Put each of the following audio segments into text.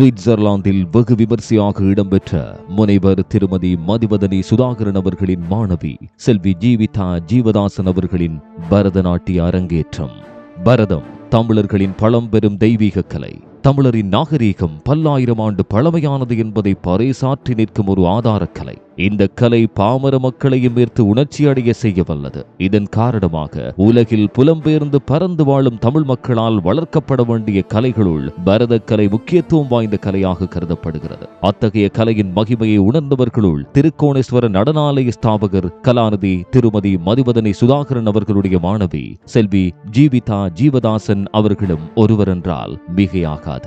சுவிட்சர்லாந்தில் வெகு விமர்சையாக இடம்பெற்ற முனைவர் திருமதி மதிவதனி சுதாகரன் அவர்களின் மாணவி செல்வி ஜீவிதா ஜீவதாசன் அவர்களின் பரதநாட்டிய அரங்கேற்றம். பரதம் தமிழர்களின் பழம்பெரும் தெய்வீக கலை. தமிழரின் நாகரீகம் பல்லாயிரம் ஆண்டு பழமையானது என்பதை பறைசாற்றி நிற்கும் ஒரு ஆதாரக்கலை. இந்த கலை பாமர மக்களையும் ஈர்த்து உணர்ச்சி அடைய செய்ய வல்லது. இதன் காரணமாக உலகில் புலம்பெயர்ந்து பறந்து வாழும் தமிழ் மக்களால் வளர்க்கப்பட வேண்டிய கலைகளுள் பரதக்கலை முக்கியத்துவம் வாய்ந்த கலையாக கருதப்படுகிறது. அத்தகைய கலையின் மகிமையை உணர்ந்தவர்களுள் திருக்கோணேஸ்வர நடனாலய ஸ்தாபகர் கலாநிதி திருமதி மதிவதனை சுதாகரன் அவர்களுடைய மாணவி செல்வி ஜீவிதா ஜீவதாசன் அவர்களும் ஒருவர் என்றால் மிகையாகாது.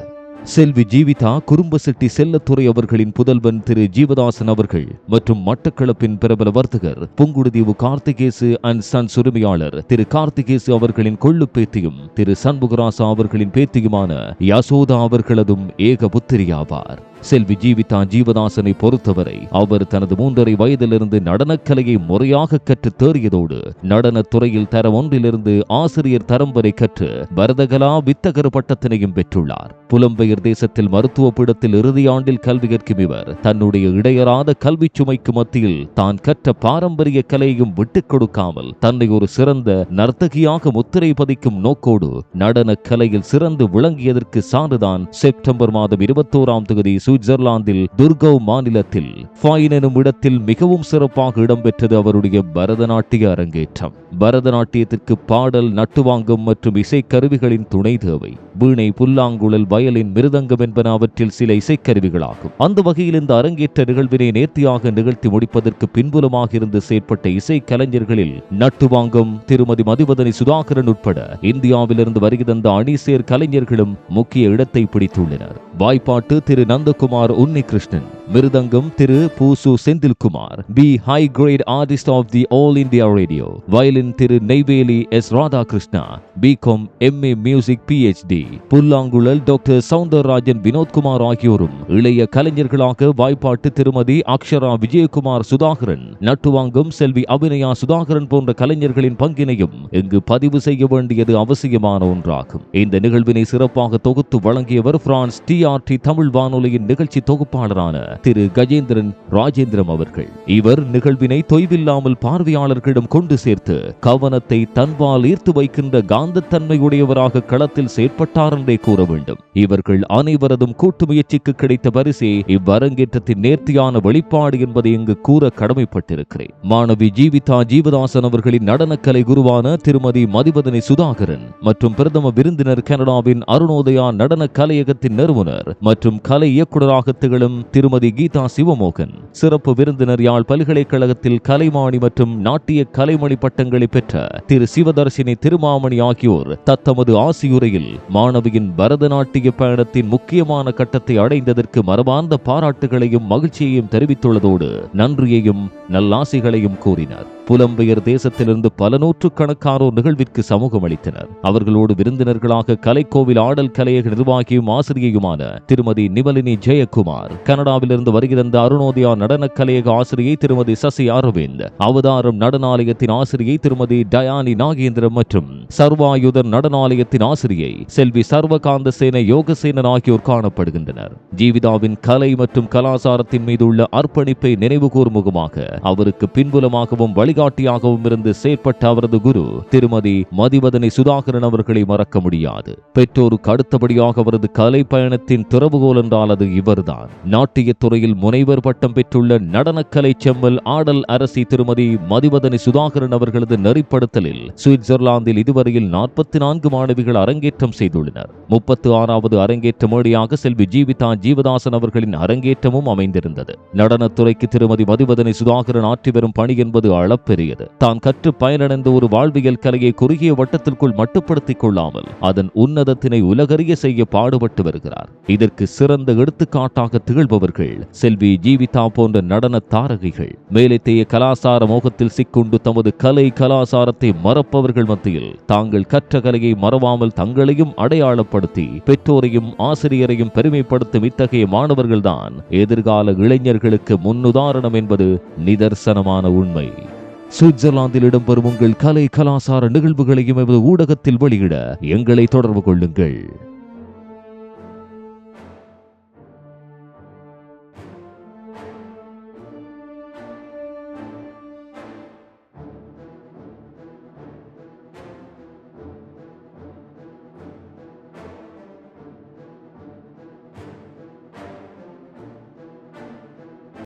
செல்வி ஜீவிதா குறும்பசெட்டி செல்லத்துறை அவர்களின் புதல்வன் திரு ஜீவதாசன் அவர்கள் மற்றும் மட்டக்களப்பின் பிரபல வர்த்தகர் புங்குடுதீவு கார்த்திகேசு அண்ட் சன்ஸ் உரிமையாளர் திரு கார்த்திகேசு அவர்களின் கொள்ளு பேத்தியும் திரு சண்முகராசா அவர்களின் பேத்தியுமான யசோதா அவர்களதும் ஏக புத்திரியாவார். செல்வி ஜீவிதா ஜீவதாசனை பொறுத்தவரை அவர் தனது மூன்றரை வயதிலிருந்து நடனக்கலையை முறையாக கற்று தேறியதோடு நடனத்துறையில் தரம் ஒன்றிலிருந்து ஆசிரியர் தரம் வரை கற்று பரதகலா வித்தகர் பட்டத்தினையும் பெற்றுள்ளார். புலம்பெயர் தேசத்தில் மருத்துவ பீடத்தில் இறுதி ஆண்டில் கல்வி கற்கும் இவர் தன்னுடைய இடையறாத கல்வி சுமைக்கு மத்தியில் தான் கற்ற பாரம்பரிய கலையையும் விட்டுக் கொடுக்காமல் தன்னை ஒரு சிறந்த நர்த்தகியாக முத்திரை பதிக்கும் நோக்கோடு நடன கலையில் சிறந்து விளங்கியதற்கு சான்றுதான் செப்டம்பர் மாதம் இருபத்தோராம் தேதி சுவிட்சர்லாந்தில் துர்கவ் மாநிலத்தில் ஃபாயின் எனும் இடத்தில் மிகவும் சிறப்பாக இடம்பெற்றது அவருடைய பரதநாட்டிய அரங்கேற்றம். பரதநாட்டியத்திற்கு பாடல் நட்டுவாங்கம் மற்றும் இசைக்கருவிகளின் துணை தேவை. வீணை புல்லாங்குழல் வயலின் மிருதங்கம் என்பன அவற்றில் சில இசைக்கருவிகளாகும். அந்த வகையில் இந்த அரங்கேற்ற நிகழ்வினை நேர்த்தியாக நிகழ்த்தி முடிப்பதற்கு பின்புலமாக இருந்து செயற்பட்ட இசை கலைஞர்களில் நட்டுவாங்கம் திருமதி மதிவதனி சுதாகரன் உட்பட இந்தியாவிலிருந்து வருகை தந்த அணிசேர் கலைஞர்களும் முக்கிய இடத்தை பிடித்துள்ளனர். வாய்ப்பாட்டு திரு குமார் ഉണ്ണികൃഷ്ണൻ மிருதங்கம் திரு பூசு Senthilkumar B high grade artist of the all India radio violin Thiru Neyveli S Radhakrishna BCom MA music PhD புல்லாங்குழல் டாக்டர் சவுந்தரராஜன் வினோத்குமார் ஆகியோரும் இளைய கலைஞர்களாக வாய்ப்பாட்டு திருமதி அக்ஷரா விஜயகுமார் சுதாகரன் நட்டுவாங்கம் செல்வி அபிநயா சுதாகரன் போன்ற கலைஞர்களின் பங்கினையும் இங்கு பதிவு செய்ய வேண்டியது அவசியமான ஒன்றாகும். இந்த நிகழ்வினை சிறப்பாக தொகுத்து வழங்கியவர் பிரான்ஸ் டிஆர்டி தமிழ் வானொலியின் நிகழ்ச்சி தொகுப்பாளரான திரு கஜேந்திரன் ராஜேந்திரம் அவர்கள். இவர் நிகழ்வினை தொய்வில்லாமல் பார்வையாளர்களிடம் கொண்டு சேர்த்து கவனத்தை தன்பால் ஈர்த்து வைக்கின்ற காந்தத்தன்மையுடையவராக களத்தில் செயற்பட்டார் என்றே கூற வேண்டும். இவர்கள் அனைவரதும் கூட்டு முயற்சிக்கு கிடைத்த பரிசே இவ்வரங்கேற்றத்தின் நேர்த்தியான வெளிப்பாடு என்பதை இங்கு கூற கடமைப்பட்டிருக்கிறேன். மாணவி ஜீவிதா ஜீவதாசன் அவர்களின் நடனக்கலை குருவான திருமதி மதிவதனி சுதாகரன் மற்றும் பிரதம விருந்தினர் கனடாவின் அருணோதயா நடன கலையகத்தின் நிறுவனர் மற்றும் கலை இயக்குநராக திகழும் திருமதி கீதா சிவமோகன். சிறப்பு விருந்தினர் யாழ் பல்கலைக்கழகத்தில் கலைமாணி மற்றும் நாட்டிய கலைமணி பட்டங்களை பெற்ற திரு சிவதர்சினி திருமாமணி ஆகியோர் தத்தமது ஆசியுரையில் மாணவியின் பரதநாட்டிய பயணத்தின் முக்கியமான கட்டத்தை அடைந்ததற்கு மரபார்ந்த பாராட்டுகளையும் மகிழ்ச்சியையும் தெரிவித்துள்ளதோடு நன்றியையும் நல்லாசிகளையும் கூறினார். புலம்பெயர் தேசத்திலிருந்து பல நூற்றுக்கணக்கானோர் நிகழ்விற்கு சமூகம் அளித்தனர். அவர்களோடு விருந்தினர்களாக கலைக்கோவில் ஆடல் கலையக நிர்வாகியும் ஆசிரியையுமான திருமதி நிவலினி ஜெயக்குமார் கனடாவிலிருந்து வருகிறந்த அருணோதயா நடன கலையக ஆசிரியை திருமதி சசி அரவிந்த் அவதாரம் நடனாலயத்தின் ஆசிரியை திருமதி டயானி நாகேந்திரம் மற்றும் சர்வாயுதர் நடனாலயத்தின் ஆசிரியை செல்வி சர்வகாந்த சேன யோகசேனன் ஆகியோர் காணப்படுகின்றனர். ஜீவிதாவின் கலை மற்றும் கலாசாரத்தின் மீது உள்ள அர்ப்பணிப்பை நினைவுகூரும் முகமாக அவருக்கு பின்புலமாகவும் வழி வழிகாட்டியாகவும் இருந்து செயற்பட்ட அவரது குரு திருமதி மதிவதனை சுதாகரன் அவர்களை மறக்க முடியாது. பெற்றோருக்கு அடுத்தபடியாக அவரது கலை பயணத்தின் திறவுகோல் என்றால் அது இவர்தான். நாட்டிய துறையில் முனைவர் பட்டம் பெற்றுள்ள நடனக்கலை செம்மல் ஆடல் அரசி திருமதி மதிவதனை சுதாகரன் அவர்களது நெறிப்படுத்தலில் சுவிட்சர்லாந்தில் இதுவரையில் நாற்பத்தி நான்கு மாணவிகள் அரங்கேற்றம் செய்துள்ளனர். முப்பத்து ஆறாவது அரங்கேற்ற மேடையாக செல்வி ஜீவிதா ஜீவதாசன் அவர்களின் அரங்கேற்றமும் அமைந்திருந்தது. நடனத்துறைக்கு திருமதி மதிவதனை சுதாகரன் ஆற்றி வரும் பணி என்பது மிகப்பெரியது. தான் கற்று பயனடைந்த ஒரு வாழ்வியல் கலையை குறுகிய வட்டத்திற்குள் மட்டுப்படுத்திக் கொள்ளாமல் அதன் உன்னதத்தினை உலகறிய செய்ய பாடுபட்டு வருகிறார். இதற்கு சிறந்த எடுத்துக்காட்டாக திகழ்பவர்கள் செல்வி ஜீவிதா போன்ற நடன தாரகைகள் மேலைத்தேய கலாசார மோகத்தில் சிக்குண்டு தமது கலை கலாசாரத்தை மறப்பவர்கள் மத்தியில் தாங்கள் கற்ற கலையை மறவாமல் தங்களையும் அடையாளப்படுத்தி பெற்றோரையும் ஆசிரியரையும் பெருமைப்படுத்தும் இத்தகைய மாணவர்கள்தான் எதிர்கால இளைஞர்களுக்கு முன்னுதாரணம் என்பது நிதர்சனமான உண்மை. சுவிட்சர்லாந்தில் இடம்பெறும் உங்கள் கலை கலாசார நிகழ்வுகளையும் எமது ஊடகத்தில் வெளியிட எங்களை தொடர்பு கொள்ளுங்கள்.